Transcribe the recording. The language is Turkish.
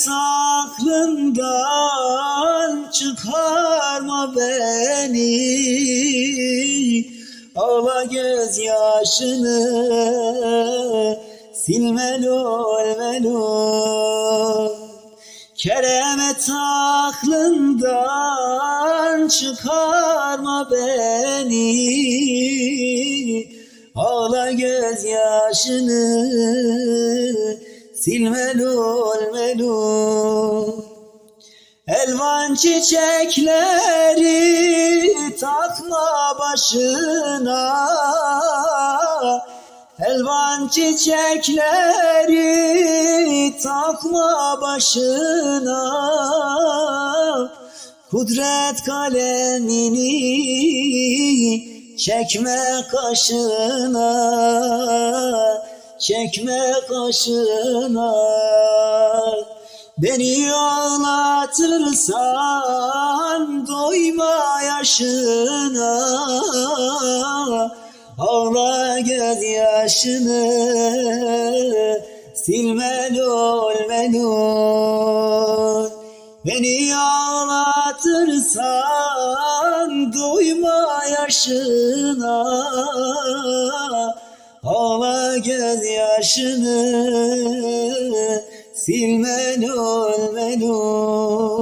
Keremet aklından çıkarma beni. Ağla gözyaşını silme lol melul Keremet aklından çıkarma beni. Ağla gözyaşını silme lol melul Elvan çiçekleri takma başına. Elvan çiçekleri takma başına. Kudret kalemini çekme kaşına Çekme kaşına. Beni ağlatırsan doyma yaşına. Ağla gözyaşını silme lol melul Beni ağlatırsan doyma yaşına Ağla gözyaşını silme lol melul